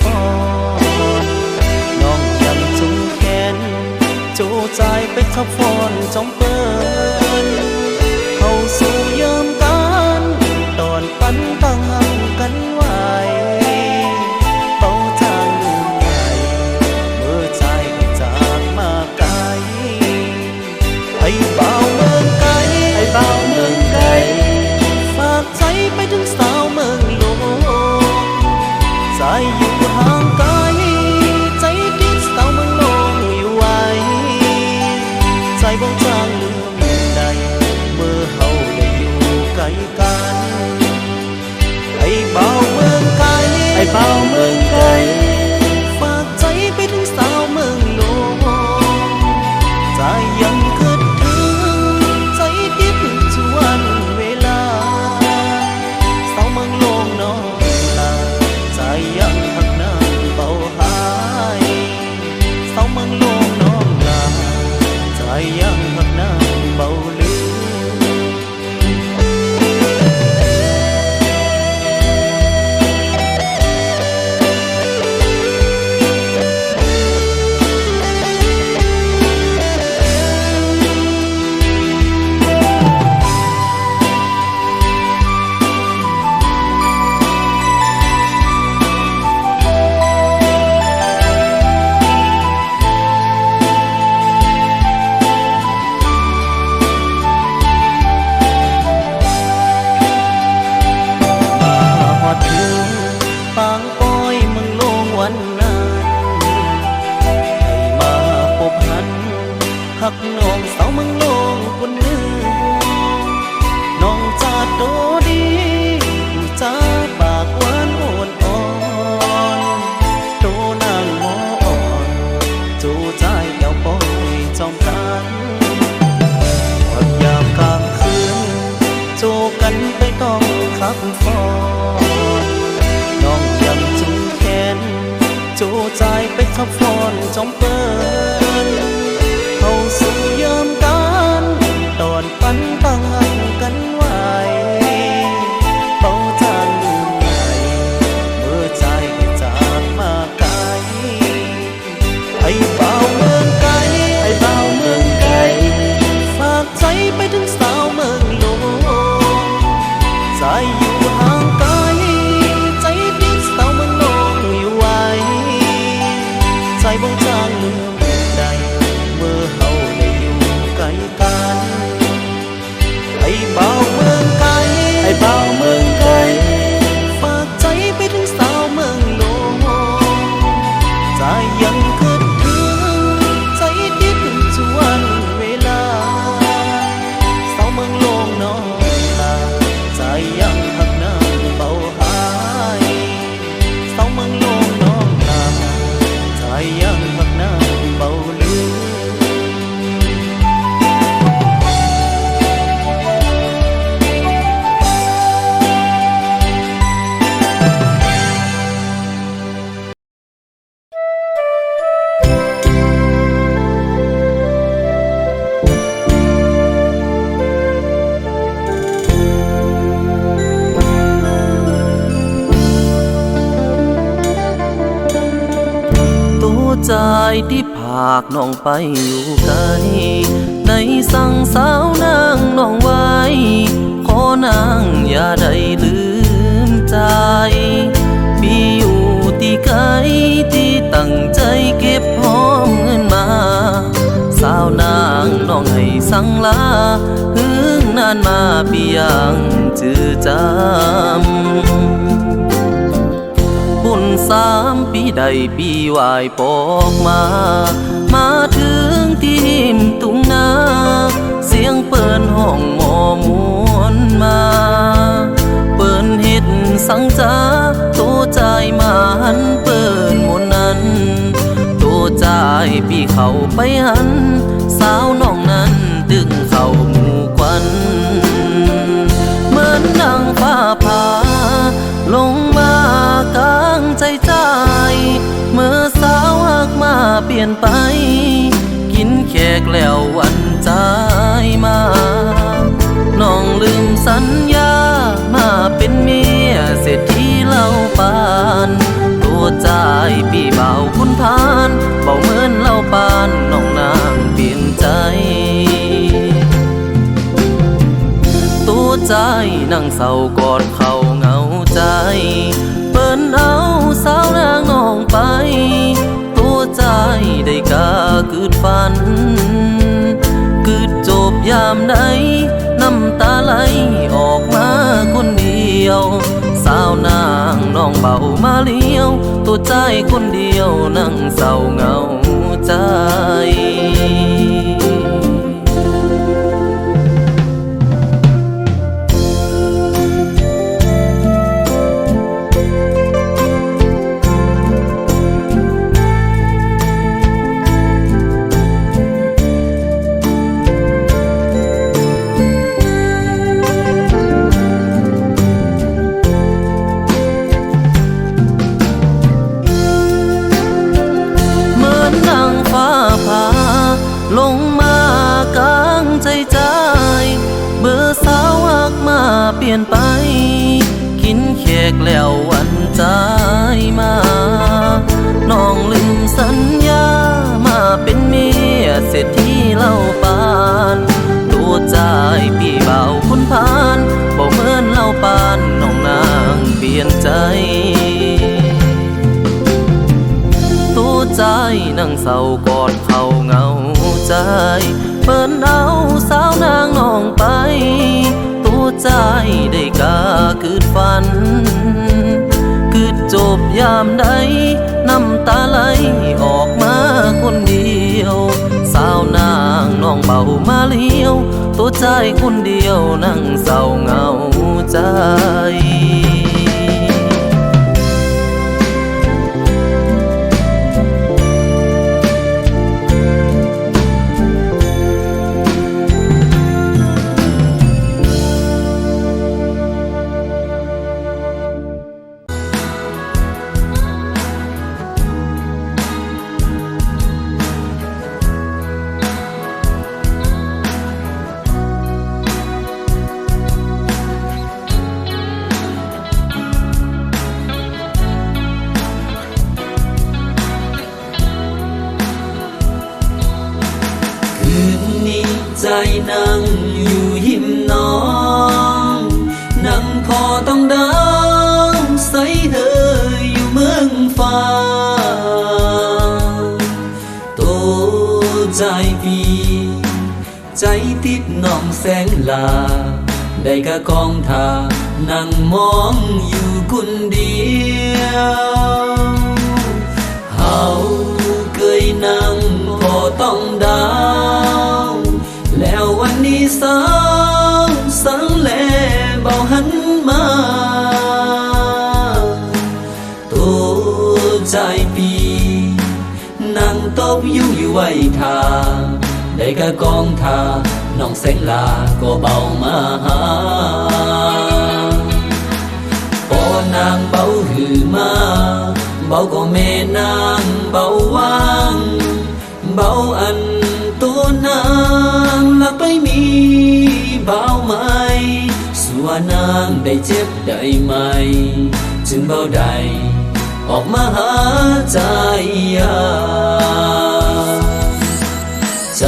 ฟอน้องยังจุงแขนจูใจไปขับฟอนจอมเปิากน้องไปอยู่ไกลในสังสาวนางน้องไว้ ขอนางอย่าได้ลืมใจมีอยู่ที่ไกลที่ตั้งใจเก็บหอมเงินมา สาวนางน้องให้สั่งลาหึงนานมาเปียงจือจำบุญสามปีใดปีวายปอกมา มาถึงทีมตุงนา เสียงเปิดห้องหมอมวนมา เปิดเห็ดสังจาตัวใจมาหันเปิดนมนนั้ตัวใจพี่เขาไปหัน สาวน้องนั้นตึงเข้าหมู่ควันเหมือนนางฟ้าผ่าลง เปลี่ยนไป กินแขกแล้ววันจายมาน้องลืมสัญญามาเป็นเมียเศรษฐีเล่าปาน ตัวใจปี่เบาคุณพานเบาเหมือนเล่าปานน้องนางเปลี่ยนใจตัวใจนั่งเศร้ากอดเขาเหงาใจ เปิ้นเอาสาวนางน้องไปายได้กาคืดฝัน คืดจบยามใดน้ำตาไหลออกมาคนเดียว สาวนางน้องเบามาเลี้ยว ตัวใจคนเดียวนั่งเศร้าเหงาใจ เศร้ากอดเขาเงาใจ เปิ้นเอาสาวนางน้องไป ตัวใจได้กาคืดฝัน คืดจบยามใดน้ำตาไหลออกมาคนเดียว สาวนางน้องเบามาเลี้ยว ตัวใจคนเดียวนั่งเศร้าเงาใจ นั่งอยู่หิมน้องนั่งคอต้องดังใส่เธออยู่เมืองฟ้าโตใจพี่ใจติดน้องแสงลา ได้กะกองทานั่งมองอยู่คนเดียว วันนี้สาวสังแลเบาหันมาตัวใจปีนั่งตบอยู่อยู่ไว้ทาได้กะกองทาน้องแสงลาก็เบามาหาพอนางเบาหือมาเบาก็แม่นางเบาวางเบาอัน มีเบาไหมสัวนางได้เจ็บได้ไหม จึงเบาใด ออกมาหาใจยาใจ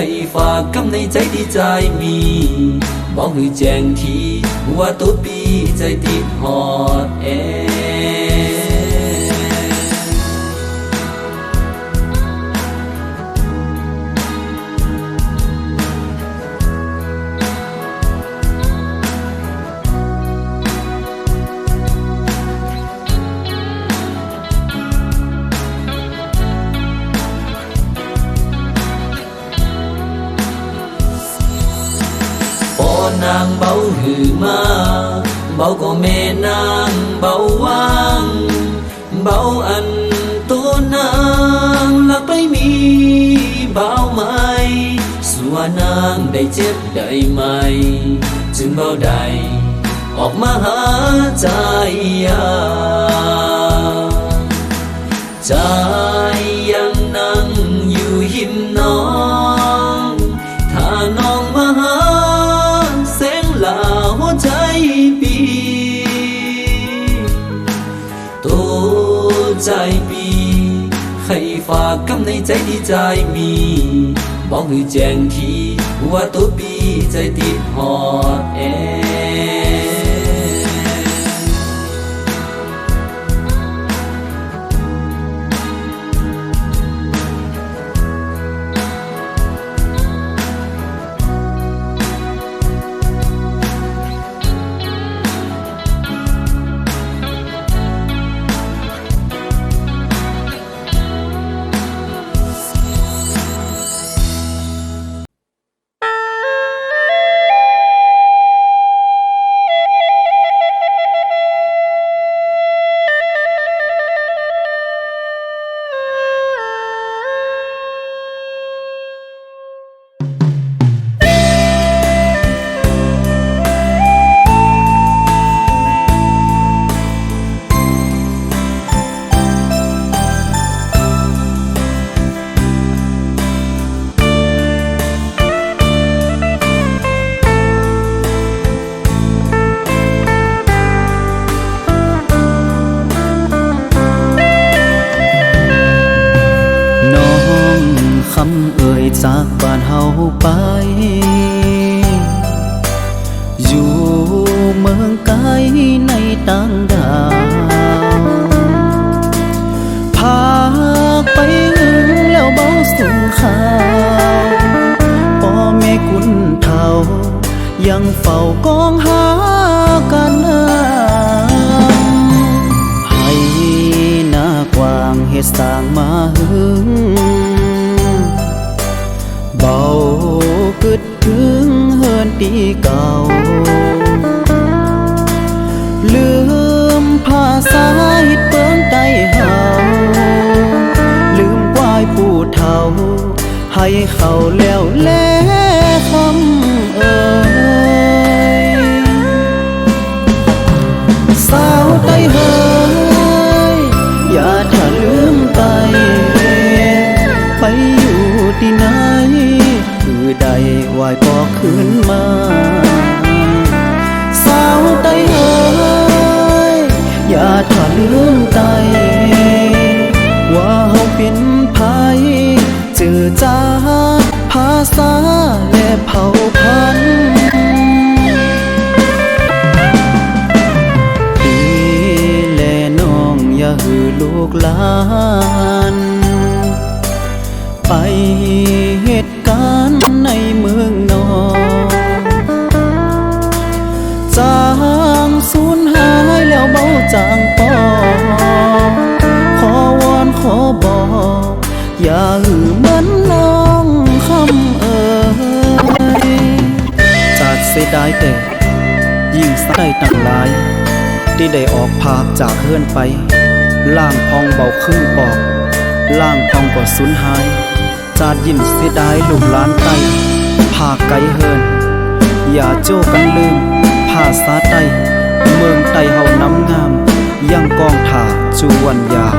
ให้ฝากกำในใจที่ใจมีบอกให้แจ้งทีว่าตัวปีใจติดหอดแอ มา เบาก็แม่นางเบาวาง เบาอันตัวนางลักไปมีเบาไหมสัวนางได้เจ็บได้ไหม จึงเบาใด ออกมาหาใจยาใจ 再จปีตัวใจปีให้ฟ้ากับใ在的จ เผ่าพันธุ์ดีแลน้องอย่าหือลูกหลาน ไปเหตุการณ์ในเมืองนอกจางสูญหายแล้วเบาจางปอขอวอนขอบอกอย่าหือ จากเสียดายแต่ยิ่งใส่ตั้งหลาย ที่ได้ออกพากจากเฮือนไป ล่างพองเบาครึ่งปอก ล่างพองก็สูญหาย จาดยินเสียดายลูกหลานไต้พาไกลเฮิน อย่าโจ้กันลืมภาษาไต้เมืองไต้เฮาน้ำงาม ยังกองถ่าจวนยาว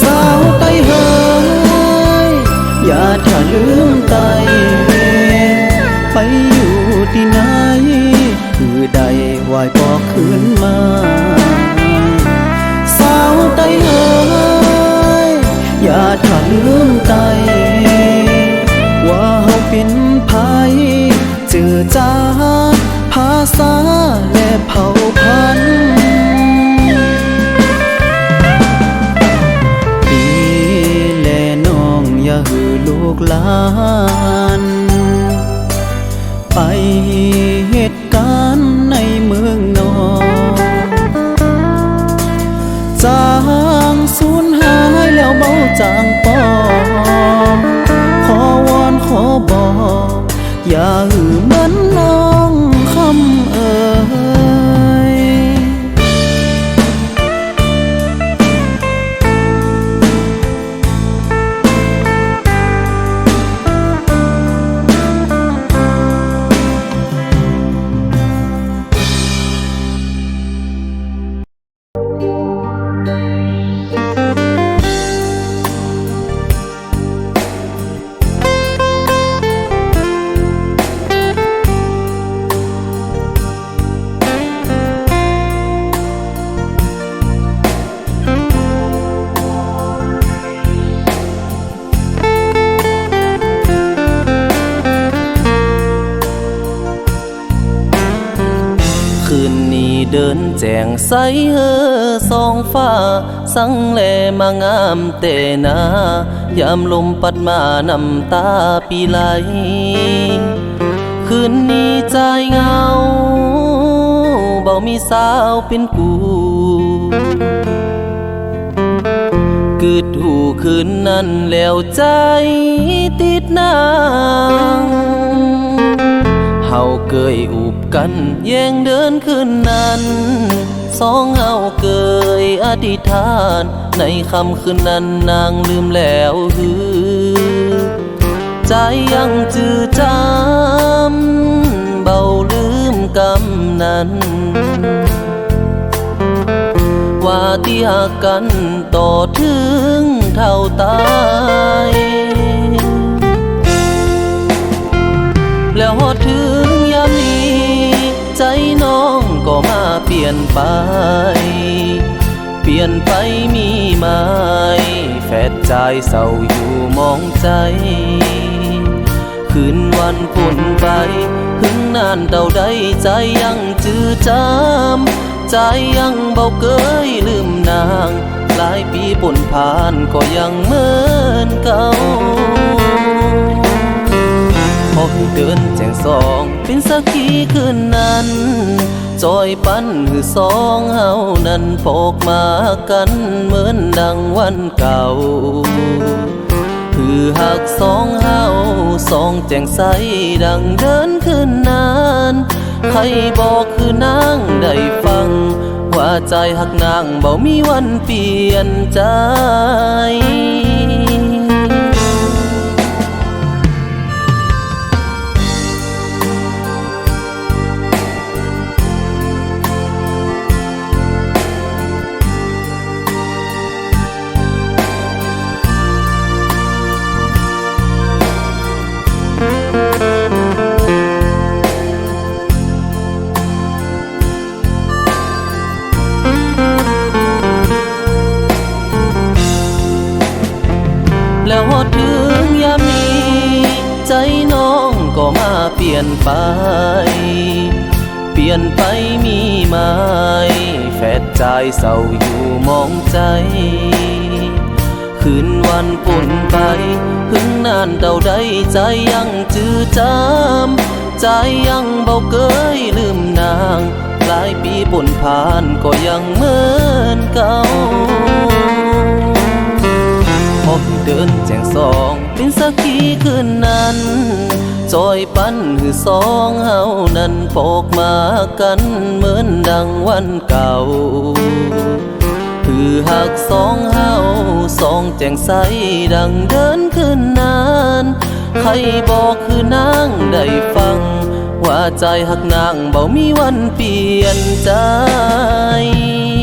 สาวไต้เฮยอย่าถ้าลืมไต อยู่ที่ไหน คือใดวายปอกขึ้นมา สาวไต้เฮยอย่าถ้าลืมไต ว่าเฮาเป็นไผเจอจาภาษาและเผ่าพันธุ์ดีแลน้องอย่าหือลูกหลาน ไปเหตุการณ์ในเมืองนอกจางสูญหายแล้วเบาจางปอขอวอนขอบอกอย่าหือ เดินแจงใสเฮอสองฟ้า สังแลมางามแต่นายามลมปัดมานำตาปีไหล คืนนี้ใจเหงา เบามีสาวเป็นกูกึดหูคืนนั้นแล้วใจติดนาง เฮาเคยอุบกันแย่งเดินคืนนั้น สองเฮาเคยอธิษฐาน ในคำคืนนั้นนางลืมแล้วฮือ ใจยังจือจำเบาลืมกำนั้น ว่าที่หากกันต่อถึงเท่าตายแล้วฮอดถึง ก็มาเปลี่ยนไป เปลี่ยนไปมีไหมแฟดใจเศร้าอยู่มองใจ คืนวันปุ่นไปถึงนานเท่าใดใจยังจือจำใจยังเบาเกยลืมนาง หลายปีป่นผ่านก็ยังเหมือนเก่า เดินแจงสองเป็นสักขีคืนนั้น จอยปั้นหือสองเฮานั้นพกมากันเหมือนดังวันเก่าคือหักสองเฮาสองแจงใสดังเดินคืนนานใครบอกคือนางได้ฟัง ว่าใจหักนางบ่มีวันเปลี่ยนใจ เศร้าอยู่มองใจ คืนวันปุ่นไปถึงนานเท่าใดใจยังจือจำใจยังเบาเกยลืมนางหลายปีป่นผ่านก็ยังเหมือนเก่าพบเดินแจงสองเป็นสักขีคืนนั้น จอยปั้นหือสองเฮานั้นพกมากันเหมือนดังวันเก่าคือหักสองเฮาสองแจงใสดังเดินคืนนาน ใครบอกคือนางได้ฟัง ว่าใจหักนางเบามีวันเปลี่ยนใจ「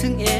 같은 애